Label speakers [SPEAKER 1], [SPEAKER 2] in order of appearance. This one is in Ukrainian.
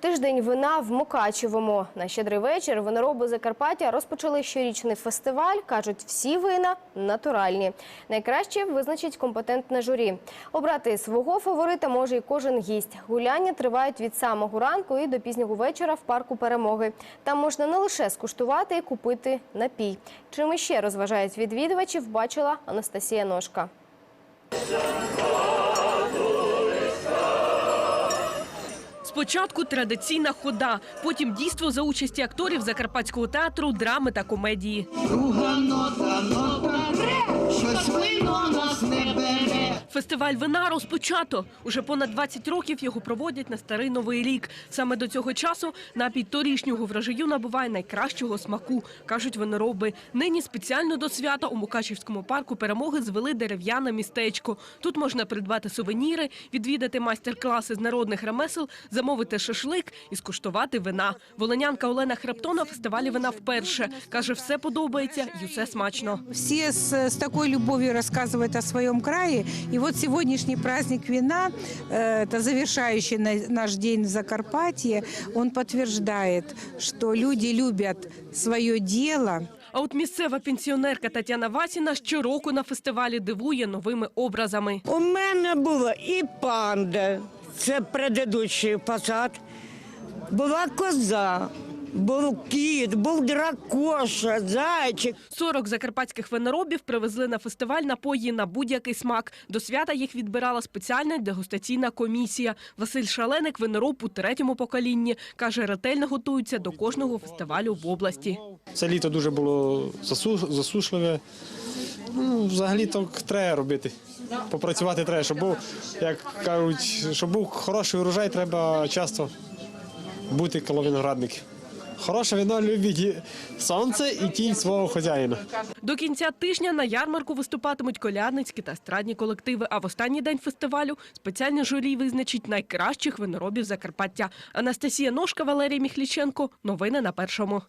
[SPEAKER 1] Тиждень вина в Мукачевому. На щедрий вечір винороби Закарпаття розпочали щорічний фестиваль. Кажуть, всі вина натуральні. Найкраще визначить компетентне журі. Обрати свого фаворита може і кожен гість. Гуляння тривають від самого ранку і до пізнього вечора в парку перемоги. Там можна не лише скуштувати і купити напій. Чим іще розважають відвідувачів, бачила Анастасія Ножка.
[SPEAKER 2] Спочатку традиційна хода, потім дійство за участі акторів Закарпатського театру, драми та комедії.
[SPEAKER 3] Друга нота, нота щось вино бере.
[SPEAKER 2] Фестиваль вина розпочато. Уже понад 20 років його проводять на старий новий рік. Саме до цього часу напій торішнього врожаю набуває найкращого смаку, кажуть винороби. Нині спеціально до свята у Мукачівському парку перемоги звели дерев'яне містечко. Тут можна придбати сувеніри, відвідати майстер-класи з народних ремесел, замовити шашлик і скуштувати вина. Волинянка Олена Хребто на фестивалі вина вперше каже, все подобається і усе смачно.
[SPEAKER 4] Все с, с такой любовью рассказывают о своем крае. И вот сегодняшний праздник вина, э, это завершающий на- наш день в Закарпатье, он подтверждает, что люди любят свое дело,
[SPEAKER 2] А от місцева пенсіонерка Тетяна Васіна щороку на фестивалі дивує новими образами.
[SPEAKER 5] У мене було і панда, це предыдущий посад, була коза, був кіт, був дракоша, зайчик.
[SPEAKER 2] 40 закарпатських виноробів привезли на фестиваль напої на будь-який смак. До свята їх відбирала спеціальна дегустаційна комісія. Василь Шаленик винороб у третьому поколінні. Каже, ретельно готуються до кожного фестивалю в області.
[SPEAKER 6] Це літо дуже було засу- засушливе. Ну, взагалі то треба робити. Попрацювати треба, щоб був, як кажуть, щоб був хороший урожай, треба часто бути коло виноградників. Хороше вино любить сонце і тінь свого хазяїна.
[SPEAKER 2] До кінця тижня на ярмарку виступатимуть колядницькі та естрадні колективи. А в останній день фестивалю спеціальне журі визначить найкращих виноробів Закарпаття. Анастасія Ножка, Валерій Міхліченко. Новини на першому.